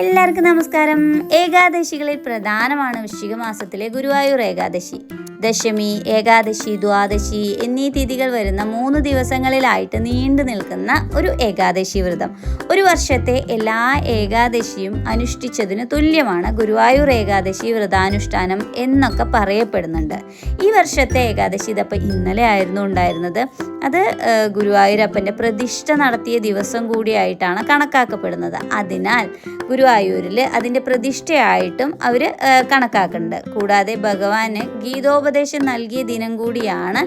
എല്ലാവർക്കും നമസ്കാരം. ഏകാദശികളിൽ പ്രധാനമാണ് വൃശ്ചിക മാസത്തിലെ ഗുരുവായൂർ ഏകാദശി. ദശമി ഏകാദശി ദ്വാദശി എന്നീ തിഥികൾ വരുന്ന മൂന്ന് ദിവസങ്ങളിലായിട്ട് നീണ്ടു നിൽക്കുന്ന ഒരു ഏകാദശി വ്രതം. ഒരു വർഷത്തെ എല്ലാ ഏകാദശിയും അനുഷ്ഠിച്ചതിന് തുല്യമാണ് ഗുരുവായൂർ ഏകാദശി വ്രതാനുഷ്ഠാനം എന്നൊക്കെ പറയപ്പെടുന്നുണ്ട്. ഈ വർഷത്തെ ഏകാദശി ഇതപ്പോൾ ഇന്നലെ ആയിരുന്നു ഉണ്ടായിരുന്നത്. അത് ഗുരുവായൂരപ്പന്റെ പ്രതിഷ്ഠ നടത്തിയ ദിവസം കൂടിയായിട്ടാണ് കണക്കാക്കപ്പെടുന്നത്. അതിനാൽ ഗുരുവായൂരിൽ അതിന്റെ പ്രതിഷ്ഠയായിട്ടും അവർ കണക്കാക്കുന്നുണ്ട്. കൂടാതെ ഭഗവാന് ഗീതോപദേശം നൽകിയ ദിനം കൂടിയാണ്.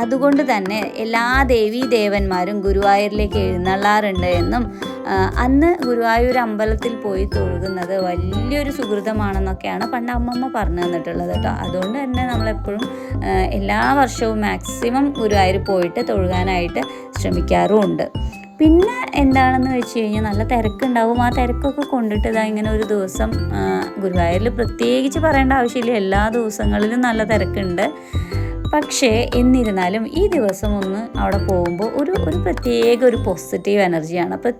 അതുകൊണ്ട് തന്നെ എല്ലാ ദേവീ ദേവന്മാരും ഗുരുവായൂരിലേക്ക് എഴുന്നള്ളാറുണ്ട് എന്നും അന്ന് ഗുരുവായൂർ അമ്പലത്തിൽ പോയി തൊഴുകുന്നത് വലിയൊരു സുഹൃതമാണെന്നൊക്കെയാണ് പണ്ട് അമ്മമ്മ പറഞ്ഞു തന്നിട്ടുള്ളത് കേട്ടോ. അതുകൊണ്ട് തന്നെ നമ്മളെപ്പോഴും എല്ലാ വർഷവും മാക്സിമം ഗുരുവായൂർ പോയിട്ട് തൊഴുകാനായിട്ട് ശ്രമിക്കാറുമുണ്ട്. പിന്നെ എന്താണെന്ന് വെച്ച് കഴിഞ്ഞാൽ നല്ല തിരക്കുണ്ടാവും. ആ തിരക്കൊക്കെ കൊണ്ടിട്ട് ഇതാ ഇങ്ങനെ ഒരു ദിവസം ഗുരുവായൂരിൽ പ്രത്യേകിച്ച് പറയേണ്ട ആവശ്യമില്ല. എല്ലാ ദിവസങ്ങളിലും നല്ല തിരക്കുണ്ട്. പക്ഷേ എന്നിരുന്നാലും ഈ ദിവസം ഒന്ന് അവിടെ പോകുമ്പോൾ ഒരു ഒരു പ്രത്യേക ഒരു പോസിറ്റീവ് എനർജിയാണ് അപ്പോൾ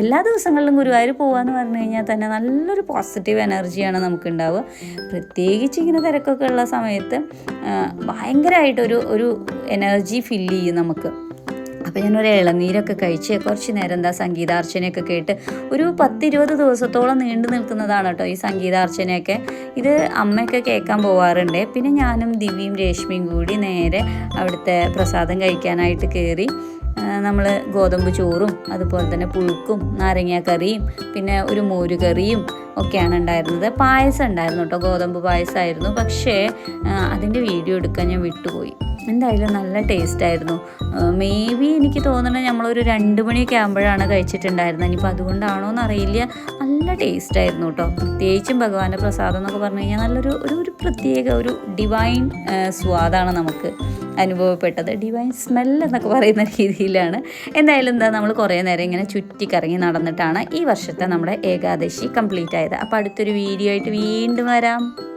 എല്ലാ ദിവസങ്ങളിലും ഗുരുവായൂർ പോകാമെന്ന് പറഞ്ഞു കഴിഞ്ഞാൽ തന്നെ നല്ലൊരു പോസിറ്റീവ് എനർജിയാണ് നമുക്കുണ്ടാവുക. പ്രത്യേകിച്ച് ഇങ്ങനെ തിരക്കൊക്കെ ഉള്ള സമയത്ത് ഭയങ്കരമായിട്ടൊരു ഒരു എനർജി ഫില്ല് ചെയ്യും നമുക്ക്. അപ്പോൾ ഞാനൊരു ഇളനീരൊക്കെ കഴിച്ച് കുറച്ച് നേരം എന്താ സംഗീതാർച്ചനയൊക്കെ കേട്ട് ഒരു പത്തിരുപത് ദിവസത്തോളം നീണ്ടു നിൽക്കുന്നതാണ് കേട്ടോ ഈ സംഗീതാർച്ചനയൊക്കെ. ഇത് അമ്മയൊക്കെ കേൾക്കാൻ പോവാറുണ്ട്. പിന്നെ ഞാനും ദിവ്യയും രേഷ്മിയും കൂടി നേരെ അവിടുത്തെ പ്രസാദം കഴിക്കാനായിട്ട് കയറി നമ്മൾ ഗോതമ്പ് ചോറും അതുപോലെ തന്നെ പുഴുക്കും നാരങ്ങാക്കറിയും പിന്നെ ഒരു മോരുകറിയും ഒക്കെയാണ് ഉണ്ടായിരുന്നത്. പായസം ഉണ്ടായിരുന്നു കേട്ടോ. ഗോതമ്പ് പായസമായിരുന്നു പക്ഷേ അതിന്റെ വീഡിയോ എടുക്കാൻ ഞാൻ വിട്ടുപോയി. എന്തായാലും നല്ല ടേസ്റ്റ് ആയിരുന്നു. മേ ബി എനിക്ക് തോന്നുന്നത് നമ്മളൊരു രണ്ട് മണിയൊക്കെ ആകുമ്പോഴാണ് കഴിച്ചിട്ടുണ്ടായിരുന്നത്. ഇനിയിപ്പോൾ അതുകൊണ്ടാണോ എന്നറിയില്ല. നല്ല ടേസ്റ്റ് ആയിരുന്നു കേട്ടോ പ്രത്യേകിച്ചും ഭഗവാന്റെ പ്രസാദം എന്നൊക്കെ പറഞ്ഞു കഴിഞ്ഞാൽ നല്ലൊരു ഒരു ഒരു പ്രത്യേക ഒരു ഡിവൈൻ സ്വാദാണ് നമുക്ക് അനുഭവപ്പെട്ടത്. ഡിവൈൻ സ്മെൽ എന്നൊക്കെ പറയുന്ന രീതിയിലാണ്. എന്തായാലും എന്താ നമ്മൾ കുറേ നേരം ഇങ്ങനെ ചുറ്റിക്കറങ്ങി നടന്നിട്ടാണ് ഈ വർഷത്തെ നമ്മുടെ ഏകാദശി കംപ്ലീറ്റ് ആയത്. അപ്പോൾ അടുത്തൊരു വീഡിയോ ആയിട്ട് വീണ്ടും വരാം.